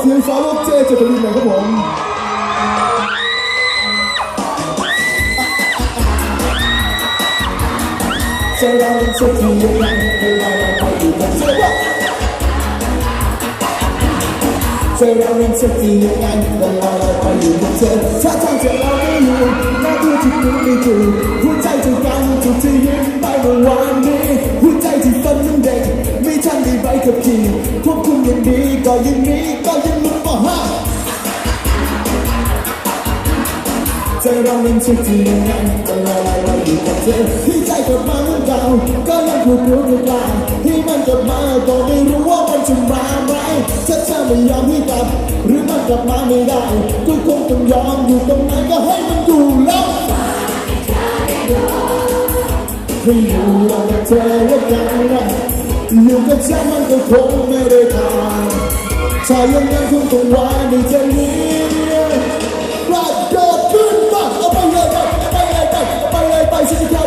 เสียงสาวกเจเจตลินหน่อยครับผมจเราเป็นสักทียังไงเวลาเราไปอยู่กันเชื่อว่าใจเราเป็นสักทียังไงเวลาเราไปอยู่กับเธอถ้าทางเธอเราไม่อยู่หน้าที่ที่คุณไม่ถูกหัวใจที่กันถูกที่ยืนไปเมื่อวานนี้ ใจเรามันสุดที่ยังไงแต่เวลาเราอยู่กับเธอที่ใจกลับมาเหมือนเก่าก็ยังพูดรู้หรือเปล่าที่มันกลับมาก็ไม่รู้ว่ามันจะมาไหมถ้าเธอไม่ยอมให้กลับ หรือมันกลับมาไม่ได้ก็คงต้องยอมอยู่ตรงไหนก็ให้มันอยู่แล้วให้อยู่กับเธอแล้วกันนะอยู่กับฉันมันก็คงไม่ได้ทางถ้ายังยังคงต้องไว้ในใจนี้ to the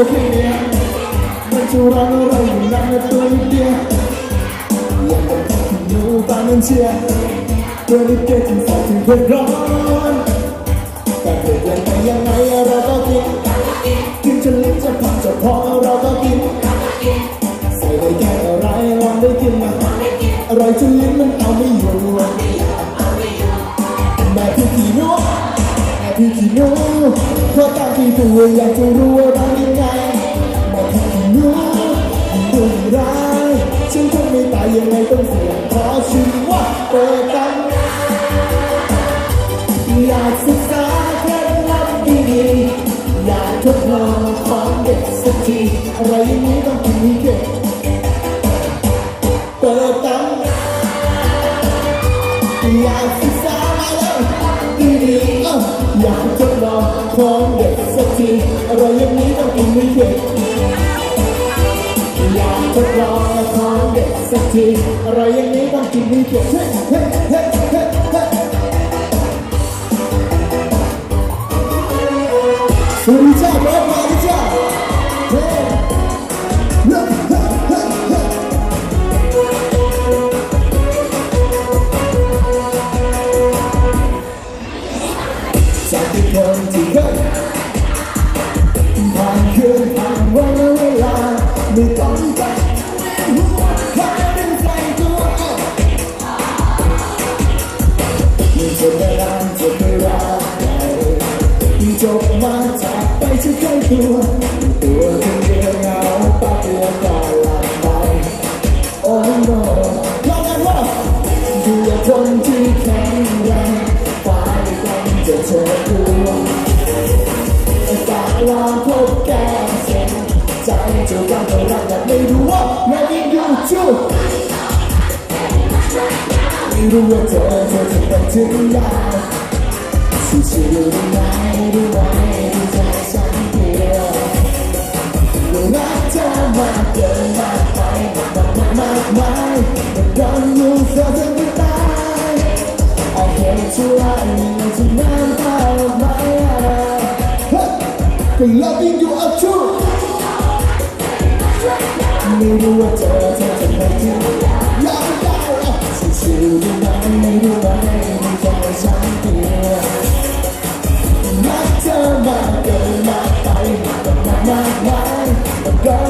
ตัวแค่เนี้ยมันจะร้อนเราอยู่นั่นนะตัวนิดเดียวยังคงทำหนูตามันเชียร์ตัวนิดเดียวถึงฝากถึงเพื่อนร้อนแต่เกิดยังไงยังไงเราก็กินกินจะเล็กจะผักจะพอเราก็กินใส่ไปแค่อะไรลองได้กินมาอร่อยจนลิ้นมันเอาไม่อยู่แม่พี่ขี้นกแม่พี่ขี้หนูเพราะตามที่ตัวอยากจะรู้ว่า ของเด็กสักทีอะไรอย่างนี้ต้องกินไม่เข็ดอยากทดลองของเด็กสักทีอะไรอย่างนี้ต้องกินไม่เข็ดเฮ้เฮ้เฮ้เฮ้เฮ้สวัสดีจ้าร้องมา ดูแลคนที่แข็งแรงฟ้าไม่ต้องจะเธอตัวฝากลองพบแกเสียงใจจะรักก็รักแต่ไม่รู้ว่าแม่ยิ่งอยู่จูไม่รู้ว่าเธอเธอจะไปถึงไหนชิวๆได้ไหมได้ไหมที่ใจฉันเดียวรักเธอมากเกินมากไป loving you up true ไม่รู้ว่าเธอเธอจะไปที่ไหนอยากได้อะชิวๆได้ไหมไม่รู้ไหมไม่ใจฉันเพียงรักเธอมากเกินมากไปมากมากมากมายแต่ก็รู้ก็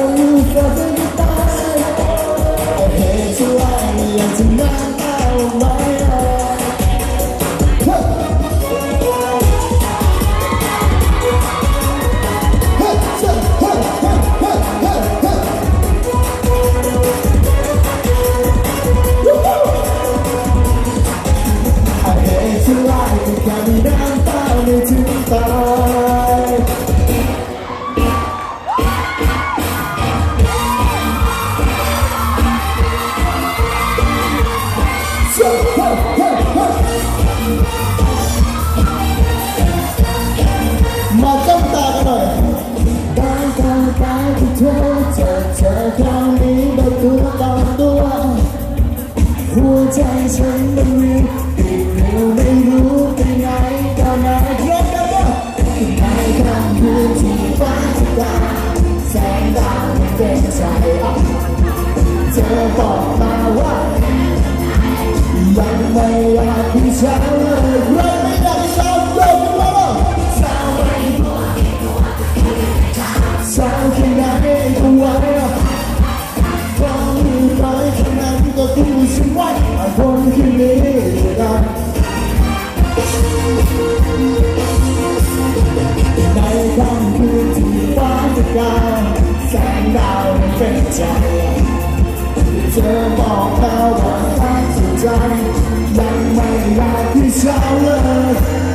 กลางแสงดาวเป็นใจเธอบอกเราว่าทางสุดใจยังไม่อยากที่เช้าเลย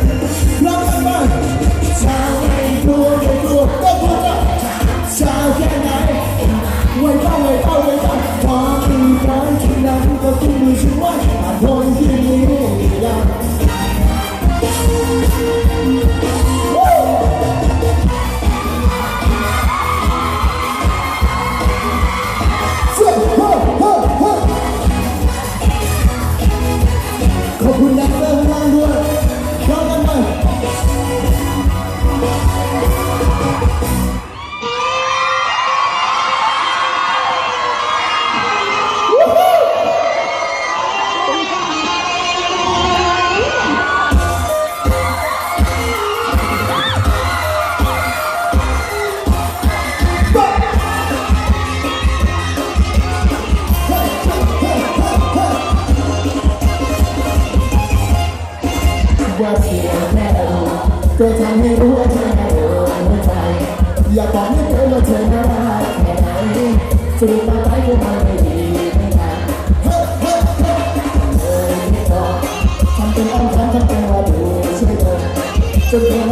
อย่าบอกให้เธอมาเธอน่ารักแค่ไหนสรุปมาไปก็มันไม่ดีไม่ได้เฮ้เฮ้เฮ้เออไม่พอทำเป็นอ้อมค้อมทำเป็นว่าดูช่วยเธอจนเธอ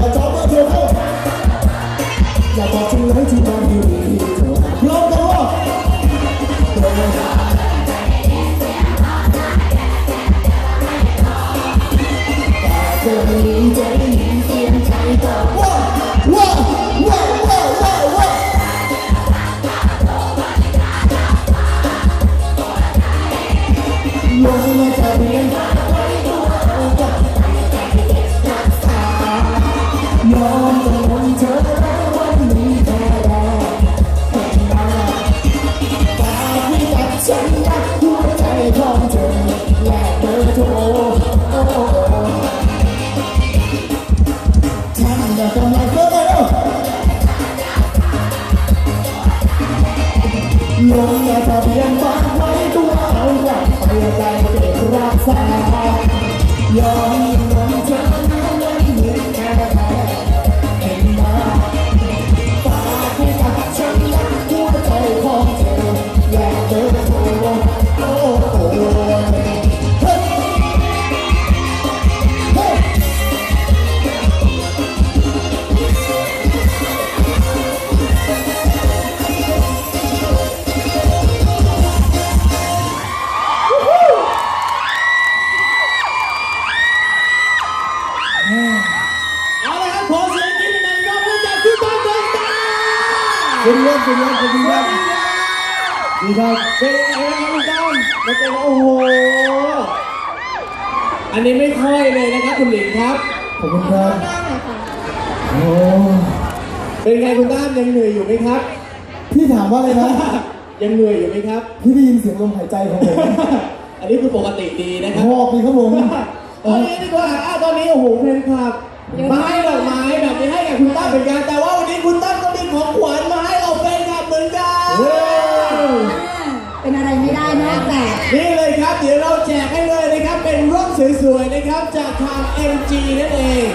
ดีครับเป็นยังไงครับคุณตั้มแล้วเป็นโอ้โห อันนี้ไม่ค่อยเลยนะครับคุณหลิงครับ ขอบคุณครับโอ้ เป็นไงคุณตั้มยังเหนื่อยอยู่ไหมครับ พี่ถามว่าอะไรนะ ยังเหนื่อยอยู่ไหมครับ พี่ได้ยินเสียงลมหายใจของผม อันนี้คือปกติดีนะครับ หอบดีครับผม ตอนนี้ดีกว่าอะตอนนี้โอ้โหแฟนคลับมาให้ดอกไม้แบบนี้ให้กับคุณตั้มเหมือนกันแต่ว่าวันนี้คุณตั้มก็มีของขวัญมา นะครับจากทาง MG นั่นเอง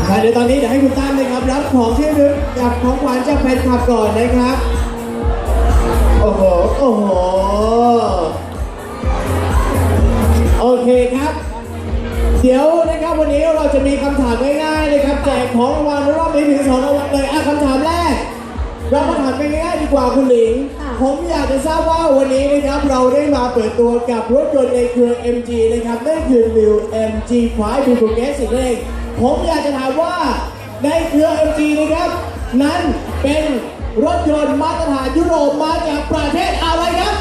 อ่เดี๋ยวตอนนี้เดี๋ยวให้คุณตั้มนะครับรับของที่ระลึกกับของขวัญจากแฟนคลับก่อนนะครับ โอ้โห โอ้โห โอเคครับ เดี๋ยวนะครับวันนี้เราจะมีคำถามง่ายๆนะครับแจกของรางวัลรอบนี้ถึงสองรางวัลเลยอะคำถามแรก เรามาถามกันง่ายๆดีกว่าคุณหลิงผมอยากจะทราบว่าวันนี้นะครับเราได้มาเปิดตัวกับรถยนต์ในเครือ MG นะครับนั่นคือ New MG 5 Turbo Gas สิ่งเองผมอยากจะถามว่าในเครือ MG นะครับ นั้นเป็นรถยนต์มาตรฐานยุโรปมาจากประเทศอะไรครับ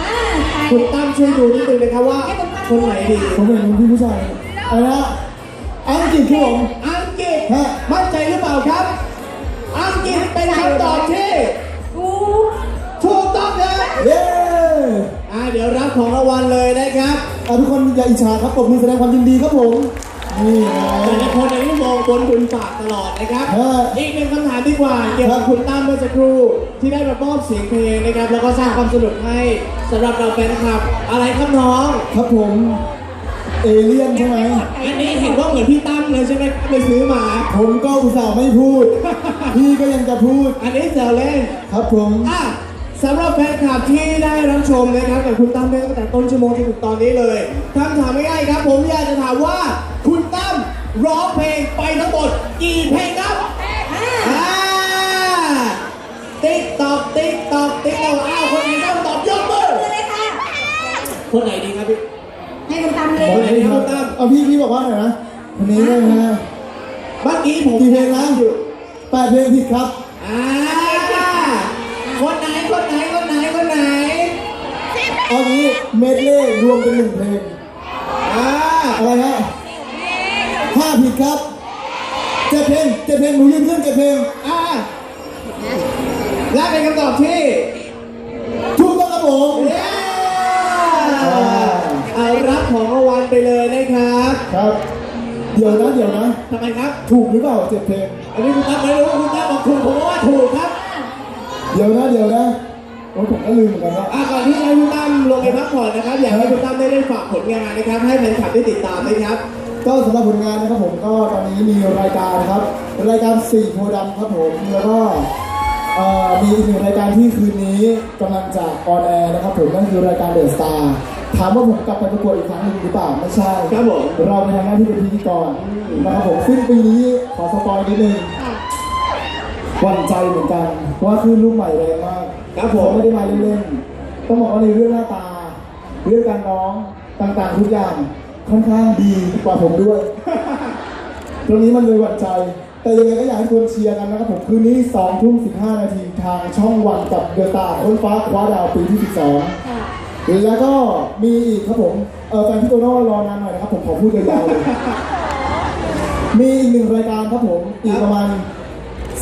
อ่าใครคุณตั้มช่วยดูนิดนึงนะครับว่าคนไหนดีผมเป็นพี่ผู้ชายอะไรนะอังกฤษครับผมอังกฤษฮะมั่นใจหรือเปล่าครับ อังกฤษเป็นคำตอบที่กูถูกต้องเลยเย้อ่าเดี๋ยวรับของรางวัลเลยนะครับอะทุกคนอย่าอิจฉาครับปรบมือแสดงความยินดีครับผม นี่ไง แต่ละคนในลูกมองบนคุณฝากตลอดนะครับฮะอีกหนึ่งคำถามดีกว่า เกี่ยวกับคุณตั้มเมื่อสักครู่ที่ได้มามอบเสียงเพลงนะครับ แล้วก็สร้างความสนุกให้สำหรับเราแฟนคลับ อะไรครับน้อง ครับผม เอเลี่ยนใช่ไหม อันนี้เห็นว่าเหมือนพี่ตั้มเลยใช่ไหมไปซื้อมา ผมก็อุตส่าห์ไม่พูด พี่ก็ยังจะพูด อันนี้แซวเล่นครับผม อะสำหรับแฟนคลับที่ได้รับชมนะครับกับคุณตั้มตั้งแต่ต้นชั่วโมงจนถึงตอนนี้เลยคำถามง่ายๆครับ ผมอยากจะถามว่าคุณตั้มร้องเพลงไปทั้งหมดกี่เพลงครับอ่าติ๊กตอกติ๊กตอกติ๊กตอกอ้าวคนไหนต้องตอบยกมือเลยค่ะ คนไหนดีครับพี่ให้คุณตามเลยคนไหนดีครับคุณตั้มเอาพี่พี่บอกว่าหน่อยนะคนนี้เลยนะเมื่อกี้ผมกี่เพลงนะ แปดเพลงผิดครับอ่าคนไหนคนไหนคนไหนคนไหนเอางี้เมดเล่รวมเป็นหนึ่งเพลงอ่าอะไรฮะห้าผิดครับเจ็ดเพลงเจ็ดเพลงหนูยืนขึ้นเจ็ดเพลงอ่าและเป็นคำตอบที่ถูกต้องครับผมเย้เอารับของรางวัลไปเลยนะครับ ครับ เดี๋ยวนะเดี๋ยวนะทำไมครับ ถูกหรือเปล่าเจ็ดเพลง อันนี้คุณตั้มไม่รู้คุณตั้มบอกถูกผมว่าถูกครับเดี๋ยวนะเดี๋ยวนะโอ้ผมก็ลืมเหมือนกันว่าอะก่อนที่จะให้คุณตั้มลงไปพักผ่อนนะครับ อยากให้คุณตั้มได้ได้ฝากผลงานนะครับ ให้แฟนคลับได้ติดตามนะครับ ก็สำหรับผลงานนะครับผมก็ตอนนี้มีรายการนะครับรายการสี่โพธิ์ดำครับผมแล้วก็เอ่อมีอีกหนึ่งรายการที่คืนนี้กำลังจะออนแอร์นะครับผมนั่นคือรายการเดอะสตาร์ถามว่าผมกลับไปประกวดอีกครั้งหนึ่งหรือเปล่าไม่ใช่ ครับผม เราไปทำหน้าที่เป็นพิธีกรนะครับผมซึ่งปีนี้ ขอสปอยนิดนึงหวั่นใจเหมือนกันเพราะว่าคลื่นลูกใหม่แรงมากครับผมเขาไม่ได้มาเล่นๆต้องบอกว่าในเรื่องหน้าตา เรื่องการร้องต่างๆทุกอย่างค่อนข้างดีกว่าผมด้วย ตรงนี้มันเลยหวั่นใจ แต่ยังไงก็อยากให้ทุกคนเชียร์กันนะครับผมคืนนี้2ทุ่ม15นาทีทางช่องวันกับเดอะตาค้นฟ้าคว้าดาวปีที่12แล้วก็มีอีกครับผมเออแฟนพี่โตโน่รอนานหน่อยนะครับผมขอพูดยาวๆเลย มีอีกหนึ่งรายการครับผมอีกประมาณ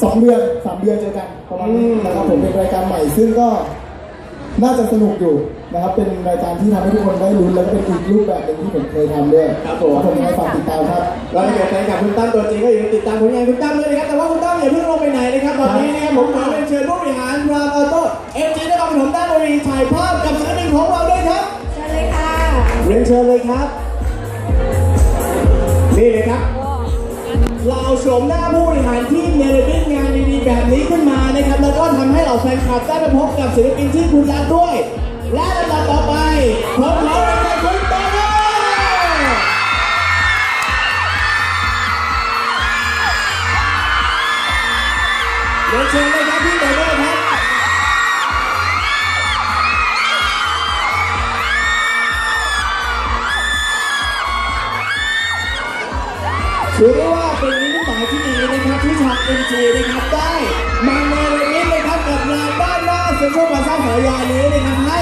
สองเดือนสามเดือนเจอกันประมาณนี้นะครับผมเป็นรายการใหม่ซึ่งก็น่าจะสนุกอยู่นะครับ เป็นรายการที่ทำให้ทุกคนได้ลุ้นแล้วก็เป็นอีกรูปแบบหนึ่งที่ผมเคยทำด้วยครับผมผมยังไงฝากติดตามครับเราจะเกิดแฟนคลับคุณตั้มตัวจริงก็อย่าลืมติดตามผลงานคุณตั้มด้วยนะครับแต่ว่าคุณตั้มอย่าเพิ่งลงไปไหนนะครับตอนนี้นะครับผมขอเรียนเชิญผู้บริหารรามออโต้เอ็มจีนครปฐมด้านบริถ่ายภาพกับศิลปินของเราด้วยครับเชิญเลยค่ะเรียนเชิญเลยครับนี่เลยครับ เราโฉมหน้าผู้บริหารที่เนรมิตงานดีๆแบบนี้ขึ้นมานะครับ แล้วก็ทำให้เหล่าแฟนคลับได้ไปพบกับศิลปินที่คุณรักด้วย และลำดับต่อไปพบันนี้เนี่ยทำให้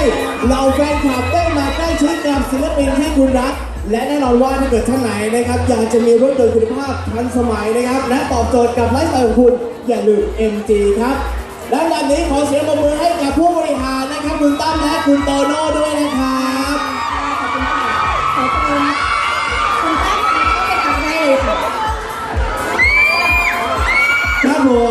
เราแฟนคลับได้มาใกล้ชิดกับศิลปินที่คุณรัก และแน่นอนว่าถ้าเกิดท่านไหนนะครับอยากจะมีรถยนต์คุณภาพทันสมัยนะครับ และตอบโจทย์กับไลฟ์สไตล์ของคุณอย่าลืม MG ครับ และวันนี้ขอเสียงปรบมือให้กับผู้บริหารนะครับคุณตั้มและคุณโตโน่ด้วยนะครับขอบคุณค่ะขอบคุณคุณตั้มก็ไปทำได้ครับผม